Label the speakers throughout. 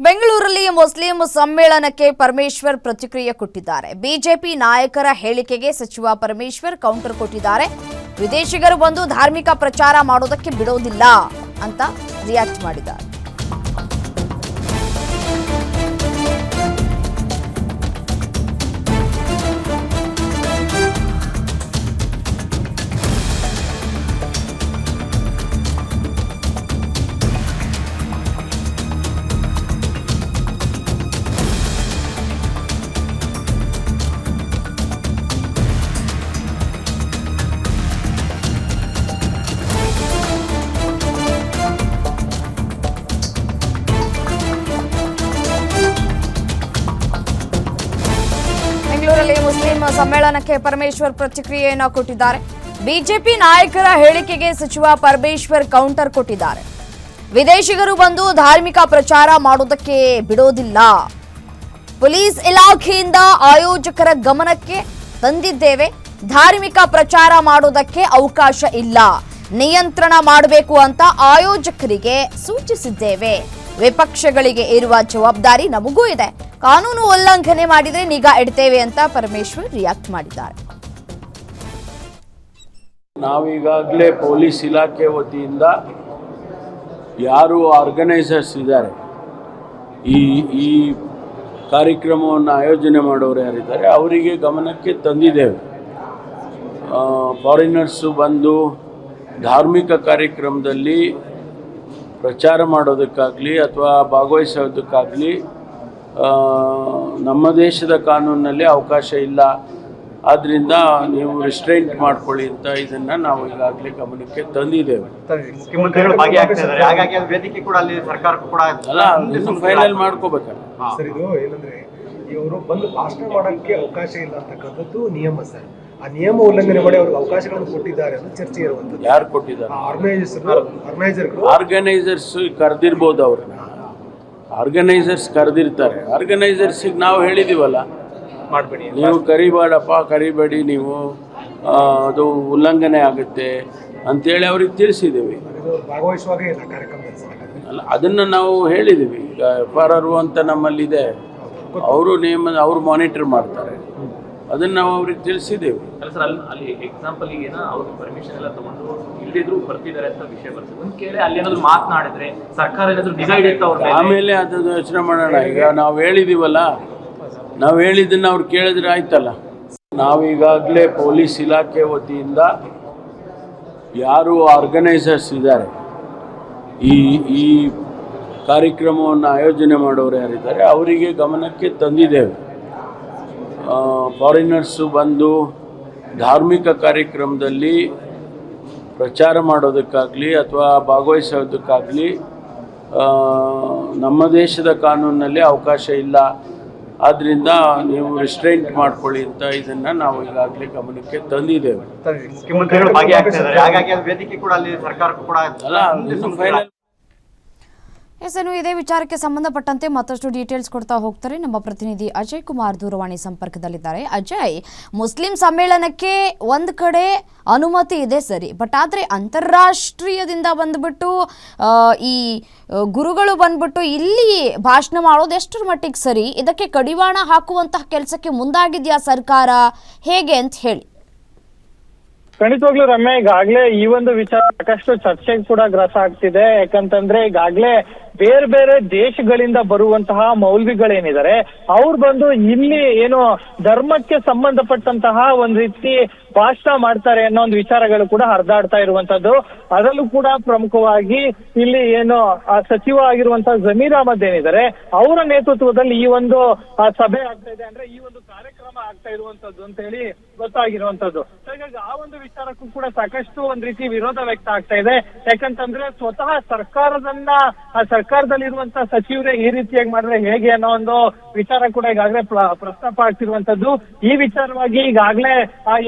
Speaker 1: ಬೆಂಗಳೂರಲ್ಲಿ ಮುಸ್ಲಿಂ ಸಮ್ಮೇಳನಕ್ಕೆ ಪರಮೇಶ್ವರ್ ಪ್ರತಿಕ್ರಿಯೆ ಕೊಟ್ಟಿದ್ದಾರೆ. ಬಿಜೆಪಿ ನಾಯಕರ ಹೇಳಿಕೆಗೆ ಸಚಿವ ಪರಮೇಶ್ವರ್ ಕೌಂಟರ್ ಕೊಟ್ಟಿದ್ದಾರೆ. ವಿದೇಶಿಗರು ಬಂದು ಧಾರ್ಮಿಕ ಪ್ರಚಾರ ಮಾಡೋದಕ್ಕೆ ಬಿಡೋದಿಲ್ಲ ಅಂತ ರಿಯಾಕ್ಟ್ ಮಾಡಿದ್ದಾರೆ. ಬೆಂಗಳೂರಲ್ಲಿ ಮುಸ್ಲಿಂ ಸಮ್ಮೇಳನಕ್ಕೆ ಪರಮೇಶ್ವರ್ ಪ್ರತಿಕ್ರಿಯೆಯನ್ನು ಕೊಟ್ಟಿದ್ದಾರೆ. ಬಿಜೆಪಿ ನಾಯಕರ ಹೇಳಿಕೆಗೆ ಸಚಿವ ಪರಮೇಶ್ವರ್ ಕೌಂಟರ್ ಕೊಟ್ಟಿದ್ದಾರೆ. ವಿದೇಶಿಗರು ಬಂದು ಧಾರ್ಮಿಕ ಪ್ರಚಾರ ಮಾಡೋದಕ್ಕೆ ಬಿಡೋದಿಲ್ಲ. ಪೊಲೀಸ್ ಇಲಾಖೆಯಿಂದ ಆಯೋಜಕರ ಗಮನಕ್ಕೆ ತಂದಿದ್ದೇವೆ. ಧಾರ್ಮಿಕ ಪ್ರಚಾರ ಮಾಡೋದಕ್ಕೆ ಅವಕಾಶ ಇಲ್ಲ. ನಿಯಂತ್ರಣ ಮಾಡಬೇಕು ಅಂತ ಆಯೋಜಕರಿಗೆ ಸೂಚಿಸಿದ್ದೇವೆ. ವಿಪಕ್ಷಗಳಿಗೆ ಇರುವ ಜವಾಬ್ದಾರಿ ನಮಗೂ ಇದೆ. ಕಾನೂನು ಉಲ್ಲಂಘನೆ ಮಾಡಿದರೆ ನಿಗಾ ಇಡ್ತೇವೆ ಅಂತ ಪರಮೇಶ್ವರ್ ರಿಯಾಕ್ಟ್ ಮಾಡಿದ್ದಾರೆ.
Speaker 2: ನಾವೀಗಾಗಲೇ ಪೊಲೀಸ್ ಇಲಾಖೆ ವತಿಯಿಂದ ಯಾರು ಆರ್ಗನೈಸರ್ಸ್ ಇದ್ದಾರೆ, ಈ ಈ ಕಾರ್ಯಕ್ರಮವನ್ನು ಆಯೋಜನೆ ಮಾಡೋರು ಯಾರಿದ್ದಾರೆ, ಅವರಿಗೆ ಗಮನಕ್ಕೆ ತಂದಿದ್ದೇವೆ. ಫಾರಿನರ್ಸು ಬಂದು ಧಾರ್ಮಿಕ ಕಾರ್ಯಕ್ರಮದಲ್ಲಿ ಪ್ರಚಾರ ಮಾಡೋದಕ್ಕಾಗಲಿ ಅಥವಾ ಭಾಗವಹಿಸೋದಕ್ಕಾಗಲಿ ನಮ್ಮ ದೇಶದ ಕಾನೂನಿನಲ್ಲಿ ಅವಕಾಶ ಇಲ್ಲ. ಆದ್ದರಿಂದ ನೀವು ರಿಸ್ಟ್ರೈಂಟ್ ಮಾಡ್ಕೊಳ್ಳಿ ಅಂತ ಇದನ್ನು ನಾವು ಈಗಾಗಲೇ ಗಮನಕ್ಕೆ ತಂದಿದ್ದೇವೆ.
Speaker 3: ಮುಖ್ಯಮಂತ್ರಿಗಳು ಭಾಗಿಯಾಗ್ತಾ ಹಾಗಾಗಿ ವೇದಿಕೆ ಕೂಡ ಅಲ್ಲಿ ಕೂಡ
Speaker 2: ಫೈನಲ್ ಮಾಡ್ಕೋಬೇಕಲ್ಲ
Speaker 4: ಸರ್ ಇದು ಏನಂದ್ರೆ ಇವರು ಬಂದು ಭಾಷಣ ಮಾಡೋಕ್ಕೆ ಅವಕಾಶ ಇಲ್ಲ ಅಂತಕ್ಕಂಥದ್ದು ನಿಯಮ ಸರ್. ಆ ನಿಯಮ ಉಲ್ಲಂಘನೆ ಮಾಡಿ ಅವ್ರಿಗೆ ಅವಕಾಶಗಳನ್ನು ಕೊಟ್ಟಿದ್ದಾರೆ ಅಂತ ಚರ್ಚೆ ಇರುವಂತದ್ದು
Speaker 2: ಯಾರು ಕೊಟ್ಟಿದ್ದಾರೆ?
Speaker 4: ಆರ್ಗನೈಸರ್ಸ್ ಆರ್ಗನೈಸರ್ಗಳು
Speaker 2: ಆರ್ಗನೈಸರ್ಸ್ ಕರೆದಿರ್ಬೋದು ಅವ್ರನ್ನ ಆರ್ಗನೈಸರ್ಸ್ ಕರೆದಿರ್ತಾರೆ. ಆರ್ಗನೈಸರ್ಸಿಗೆ ನಾವು ಹೇಳಿದೀವಲ್ಲ
Speaker 4: ಮಾಡಬೇಡಿ.
Speaker 2: ನೀವು ಕರಿಬೇಡಪ್ಪ ಕರಿಬೇಡಿ ನೀವು ಅದು ಉಲ್ಲಂಘನೆ ಆಗುತ್ತೆ ಅಂತೇಳಿ ಅವ್ರಿಗೆ ತಿಳಿಸಿದ್ದೀವಿ
Speaker 4: ಇದು ಭಾಗವಹಿಸುವಾಗ ಇಲ್ಲ ಕಾರ್ಯಕ್ರಮದಲ್ಲಿ
Speaker 2: ಅಲ್ಲ ಅದನ್ನು ನಾವು ಹೇಳಿದ್ದೀವಿ ಈಗ ಎಫ್ ಆರ್ ಆರ್ ಅಂತ ನಮ್ಮಲ್ಲಿದೆ. ಅವರು ನೇಮ ಅವರು ಮಾನಿಟರ್ ಮಾಡ್ತಾರೆ. ಅದನ್ನು ನಾವು ಅವ್ರಿಗೆ ತಿಳಿಸಿದ್ದೇವೆ
Speaker 5: ಅಲ್ಲ ಸರ್ ಅಲ್ಲಿ ಅಲ್ಲಿ ಎಕ್ಸಾಂಪಲ್ ಏನೋ ಅವ್ರು ಪರ್ಮಿಷನ್ ಎಲ್ಲ ತಗೊಂಡು ಇಲ್ಲದಿದ್ರು ಬರ್ತಿದ್ದಾರೆ ಅಂತ ವಿಷಯ ಬರ್ತದೆ. ಒಂದು ಕೇಳಿ ಅಲ್ಲಿ ಏನಾದ್ರು ಮಾತನಾಡಿದ್ರೆ ಸರ್ಕಾರ ಏನಾದ್ರು ಡಿಸೈಡ್ ಅವ್ರ ಮೇಲೆ?
Speaker 2: ಆಮೇಲೆ ಅದನ್ನು ಯೋಚನೆ ಮಾಡೋಣ. ಈಗ ನಾವು ಹೇಳಿದೀವಲ್ಲ ನಾವು ಹೇಳಿದ್ದನ್ನು ಅವ್ರು ಕೇಳಿದ್ರೆ ಆಯ್ತಲ್ಲ. ನಾವೀಗಾಗಲೇ ಪೊಲೀಸ್ ಇಲಾಖೆ ವತಿಯಿಂದ ಯಾರು ಆರ್ಗನೈಸರ್ಸ್ ಇದ್ದಾರೆ ಈ ಈ ಕಾರ್ಯಕ್ರಮವನ್ನು ಆಯೋಜನೆ ಮಾಡೋರು ಯಾರಿದ್ದಾರೆ ಅವರಿಗೆ ಗಮನಕ್ಕೆ ತಂದಿದ್ದೇವೆ. ಫಾರಿನರ್ಸು ಬಂದು ಧಾರ್ಮಿಕ ಕಾರ್ಯಕ್ರಮದಲ್ಲಿ ಪ್ರಚಾರ ಮಾಡೋದಕ್ಕಾಗಲಿ ಅಥವಾ ಭಾಗವಹಿಸೋದಕ್ಕಾಗಲಿ ನಮ್ಮ ದೇಶದ ಕಾನೂನಿನಲ್ಲಿ ಅವಕಾಶ ಇಲ್ಲ. ಆದ್ದರಿಂದ ನೀವು ರಿಸ್ಟ್ರೈಂಟ್ ಮಾಡ್ಕೊಳ್ಳಿ ಅಂತ ಇದನ್ನು ನಾವು ಈಗಾಗಲೇ ಗಮನಕ್ಕೆ ತಂದಿದ್ದೇವೆ.
Speaker 3: ಮುಖ್ಯಮಂತ್ರಿಗಳು ಭಾಗಿಯಾಗ್ತಾ ಇದ್ದಾರೆ. ಹಾಗಾಗಿ ಅದು ವೇದಿಕೆ ಕೂಡ ಅಲ್ಲಿ ಸರ್ಕಾರಕ್ಕೂ ಕೂಡ
Speaker 2: ಅಲ್ಲ ಫೈನಲ್
Speaker 1: ಎಸ್ ಏನು ಇದೇ ವಿಚಾರಕ್ಕೆ ಸಂಬಂಧಪಟ್ಟಂತೆ ಮತ್ತಷ್ಟು ಡೀಟೇಲ್ಸ್ ಕೊಡ್ತಾ ಹೋಗ್ತಾರೆ ನಮ್ಮ ಪ್ರತಿನಿಧಿ ಅಜಯ್ ಕುಮಾರ್ ದೂರವಾಣಿ ಸಂಪರ್ಕದಲ್ಲಿದ್ದಾರೆ. ಅಜಯ್, ಮುಸ್ಲಿಂ ಸಮ್ಮೇಳನಕ್ಕೆ ಒಂದು ಕಡೆ ಅನುಮತಿ ಇದೆ ಸರಿ, ಬಟ್ ಆದರೆ ಅಂತಾರಾಷ್ಟ್ರೀಯದಿಂದ ಬಂದ್ಬಿಟ್ಟು ಈ ಗುರುಗಳು ಬಂದ್ಬಿಟ್ಟು ಇಲ್ಲಿ ಭಾಷಣ ಮಾಡೋದು ಎಷ್ಟರ ಮಟ್ಟಿಗೆ ಸರಿ? ಇದಕ್ಕೆ ಕಡಿವಾಣ ಹಾಕುವಂತಹ ಕೆಲಸಕ್ಕೆ ಮುಂದಾಗಿದೆಯಾ ಸರ್ಕಾರ? ಹೇಗೆ ಅಂತ ಹೇಳಿ.
Speaker 6: ಖಂಡಿತವಾಗ್ಲೂ ರಮ್ಯ, ಈಗಾಗ್ಲೇ ಈ ಒಂದು ವಿಚಾರ ಸಾಕಷ್ಟು ಚರ್ಚೆಗೆ ಕೂಡ ಗ್ರಸ ಆಗ್ತಿದೆ. ಯಾಕಂತಂದ್ರೆ ಈಗಾಗ್ಲೇ ಬೇರೆ ಬೇರೆ ದೇಶಗಳಿಂದ ಬರುವಂತಹ ಮೌಲ್ವಿಗಳೇನಿದ್ದಾರೆ ಅವ್ರು ಬಂದು ಇಲ್ಲಿ ಏನು ಧರ್ಮಕ್ಕೆ ಸಂಬಂಧಪಟ್ಟಂತಹ ಒಂದ್ ರೀತಿ ಭಾಷಣ ಮಾಡ್ತಾರೆ ಅನ್ನೋ ಒಂದು ವಿಚಾರಗಳು ಕೂಡ ಹರಿದಾಡ್ತಾ ಇರುವಂತದ್ದು. ಅದರಲ್ಲೂ ಕೂಡ ಪ್ರಮುಖವಾಗಿ ಇಲ್ಲಿ ಏನು ಸಚಿವ ಆಗಿರುವಂತಹ ಜಮೀರ್ ಅಹಮದ್ ಏನಿದ್ದಾರೆ, ಅವರ ನೇತೃತ್ವದಲ್ಲಿ ಈ ಒಂದು ಸಭೆ ಆಗ್ತಾ ಇದೆ ಅಂದ್ರೆ ಈ ಒಂದು ಕಾರ್ಯಕ್ರಮ ಆಗ್ತಾ ಇರುವಂತದ್ದು ಅಂತ ಹೇಳಿ ಗೊತ್ತಾಗಿರುವಂತದ್ದು. ಹಾಗಾಗಿ ಆ ಒಂದು ವಿಚಾರಕ್ಕೂ ಕೂಡ ಸಾಕಷ್ಟು ಒಂದ್ ರೀತಿ ವಿರೋಧ ವ್ಯಕ್ತ ಆಗ್ತಾ ಇದೆ. ಯಾಕಂತಂದ್ರೆ ಸ್ವತಃ ಸರ್ಕಾರದನ್ನ ಸರ್ಕಾರದಲ್ಲಿರುವಂತಹ ಸಚಿವರೇ ಈ ರೀತಿಯಾಗಿ ಮಾಡಿದ್ರೆ ಹೇಗೆ ಅನ್ನೋ ಒಂದು ವಿಚಾರ ಕೂಡ ಈಗಾಗಲೇ ಪ್ರ- ಪ್ರಸ್ತಾಪ ಆಗ್ತಿರುವಂತದ್ದು. ಈ ವಿಚಾರವಾಗಿ ಈಗಾಗಲೇ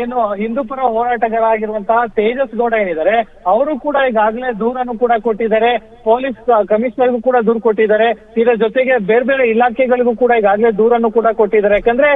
Speaker 6: ಏನು ಹಿಂದೂ ಪರ ಹೋರಾಟಗಾರರಾಗಿರುವಂತಹ ತೇಜಸ್ ಗೌಡ ಏನಿದ್ದಾರೆ, ಅವರು ಕೂಡ ಈಗಾಗಲೇ ದೂರನ್ನು ಕೂಡ ಕೊಟ್ಟಿದ್ದಾರೆ. ಪೊಲೀಸ್ ಕಮಿಷನರ್ಗೂ ಕೂಡ ದೂರು ಕೊಟ್ಟಿದ್ದಾರೆ. ಇದರ ಜೊತೆಗೆ ಬೇರೆ ಬೇರೆ ಇಲಾಖೆಗಳಿಗೂ ಕೂಡ ಈಗಾಗಲೇ ದೂರನ್ನು ಕೂಡ ಕೊಟ್ಟಿದ್ದಾರೆ. ಯಾಕಂದ್ರೆ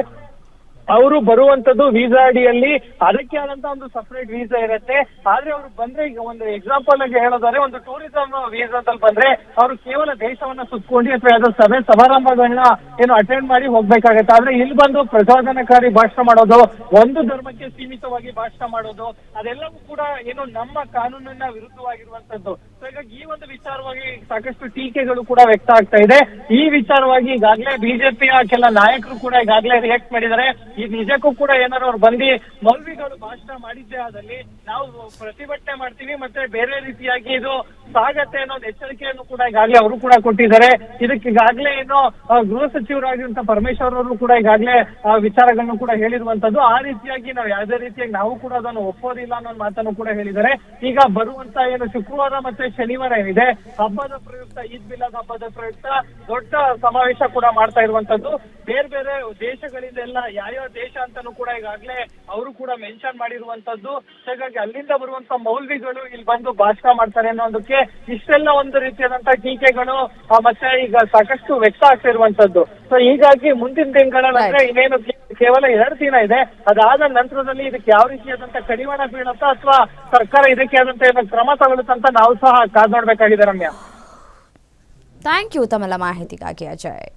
Speaker 6: ಅವರು ಬರುವಂತದ್ದು ವೀಸಾ ಅಡಿಯಲ್ಲಿ ಅದಕ್ಕೆ ಆದಂತ ಒಂದು ಸಪರೇಟ್ ವೀಸಾ ಇರುತ್ತೆ. ಆದ್ರೆ ಅವರು ಬಂದ್ರೆ ಈಗ ಒಂದು ಎಕ್ಸಾಂಪಲ್ ಆಗಿ ಹೇಳೋದಾದ್ರೆ ಒಂದು ಟೂರಿಸಂ ವೀಸಾದಲ್ಲಿ ಬಂದ್ರೆ ಅವರು ಕೇವಲ ದೇಶವನ್ನ ಸುತ್ಕೊಂಡು ಅಥವಾ ಯಾವ್ದೋ ಸಭೆ ಸಮಾರಂಭಗಳನ್ನ ಏನು ಅಟೆಂಡ್ ಮಾಡಿ ಹೋಗ್ಬೇಕಾಗತ್ತೆ. ಆದ್ರೆ ಇಲ್ಲಿ ಬಂದು ಪ್ರಚೋದನಕಾರಿ ಭಾಷಣ ಮಾಡೋದು, ಒಂದು ಧರ್ಮಕ್ಕೆ ಸೀಮಿತವಾಗಿ ಭಾಷಣ ಮಾಡೋದು, ಅದೆಲ್ಲವೂ ಕೂಡ ಏನು ನಮ್ಮ ಕಾನೂನಿನ ವಿರುದ್ಧವಾಗಿರುವಂತದ್ದು. ಸೊ ಹೀಗಾಗಿ ಈ ಒಂದು ವಿಚಾರವಾಗಿ ಸಾಕಷ್ಟು ಟೀಕೆಗಳು ಕೂಡ ವ್ಯಕ್ತ ಆಗ್ತಾ ಇದೆ. ಈ ವಿಚಾರವಾಗಿ ಈಗಾಗಲೇ ಬಿಜೆಪಿಯ ಕೆಲ ನಾಯಕರು ಕೂಡ ಈಗಾಗಲೇ ರಿಯಾಕ್ಟ್ ಮಾಡಿದ್ದಾರೆ. ಈ ನಿಜಕ್ಕೂ ಕೂಡ ಏನಾರು ಅವ್ರು ಬಂದು ಮೌಲ್ವಿಗಳು ಭಾಷಣ ಮಾಡಿದ್ದೆ ಆದಲ್ಲಿ ನಾವು ಪ್ರತಿಭಟನೆ ಮಾಡ್ತೀವಿ ಮತ್ತೆ ಬೇರೆ ರೀತಿಯಾಗಿ ಇದು ಸಾಗತ್ತೆ ಅನ್ನೋ ಒಂದು ಎಚ್ಚರಿಕೆಯನ್ನು ಕೂಡ ಈಗಾಗಲೇ ಅವರು ಕೂಡ ಕೊಟ್ಟಿದ್ದಾರೆ. ಇದಕ್ಕೆ ಈಗಾಗಲೇ ಏನು ಗೃಹ ಸಚಿವರಾಗಿರುವಂತ ಪರಮೇಶ್ವರ್ ಅವರು ಕೂಡ ಈಗಾಗಲೇ ವಿಚಾರಗಳನ್ನು ಕೂಡ ಹೇಳಿರುವಂತದ್ದು. ಆ ರೀತಿಯಾಗಿ ನಾವು ಯಾವುದೇ ರೀತಿಯಾಗಿ ನಾವು ಕೂಡ ಅದನ್ನು ಒಪ್ಪೋದಿಲ್ಲ ಅನ್ನೋ ಮಾತನ್ನು ಕೂಡ ಹೇಳಿದ್ದಾರೆ. ಈಗ ಬರುವಂತ ಏನು ಶುಕ್ರವಾರ ಮತ್ತೆ ಶನಿವಾರ ಏನಿದೆ, ಹಬ್ಬದ ಪ್ರಯುಕ್ತ, ಈದ್ ಮಿಲಾದ್ ಹಬ್ಬದ ಪ್ರಯುಕ್ತ ದೊಡ್ಡ ಸಮಾವೇಶ ಕೂಡ ಮಾಡ್ತಾ ಇರುವಂತದ್ದು. ಬೇರೆ ಬೇರೆ ದೇಶಗಳಿಂದ ಎಲ್ಲ ಯಾವ್ಯಾವ ದೇಶ ಅಂತಾನು ಕೂಡ ಈಗಾಗಲೇ ಅವರು ಕೂಡ ಮೆನ್ಷನ್ ಮಾಡಿರುವಂತದ್ದು ಹಾಗಾಗಿ ಅಲ್ಲಿಂದ ಬರುವಂತ ಮೌಲ್ವಿಗಳು ಇಲ್ಲಿ ಬಂದು ಭಾಷಣ ಮಾಡ್ತಾರೆ ಅನ್ನೋದಕ್ಕೆ ಇಷ್ಟೆಲ್ಲ ಒಂದು ರೀತಿಯಾದಂತ ಟೀಕೆಗಳು ಮತ್ತೆ ಈಗ ಸಾಕಷ್ಟು ವ್ಯಕ್ತ ಆಗ್ತಿರುವಂತದ್ದು ಸೊ ಹೀಗಾಗಿ ಮುಂದಿನ ದಿನಗಳಲ್ಲಿ ಅಂದ್ರೆ ಇನ್ನೇನು ಕೇವಲ ಎರಡು ದಿನ ಇದೆ. ಅದಾದ ನಂತರದಲ್ಲಿ ಇದಕ್ಕೆ ಯಾವ ರೀತಿಯಾದಂತ ಕಡಿವಾಣ ಬೀಳುತ್ತಾ ಅಥವಾ ಸರ್ಕಾರ ಇದಕ್ಕೆ ಆದಂತ ಏನೋ ಕ್ರಮ ತಗೊಳ್ಳುತ್ತಂತ ನಾವು ಸಹ ಕಾದ್ ನೋಡ್ಬೇಕಾಗಿದೆ ರಮ್ಯಾ.
Speaker 1: ಥ್ಯಾಂಕ್ ಯು ತಮ್ಮೆಲ್ಲ ಮಾಹಿತಿಗಾಗಿ ಅಜಯ್.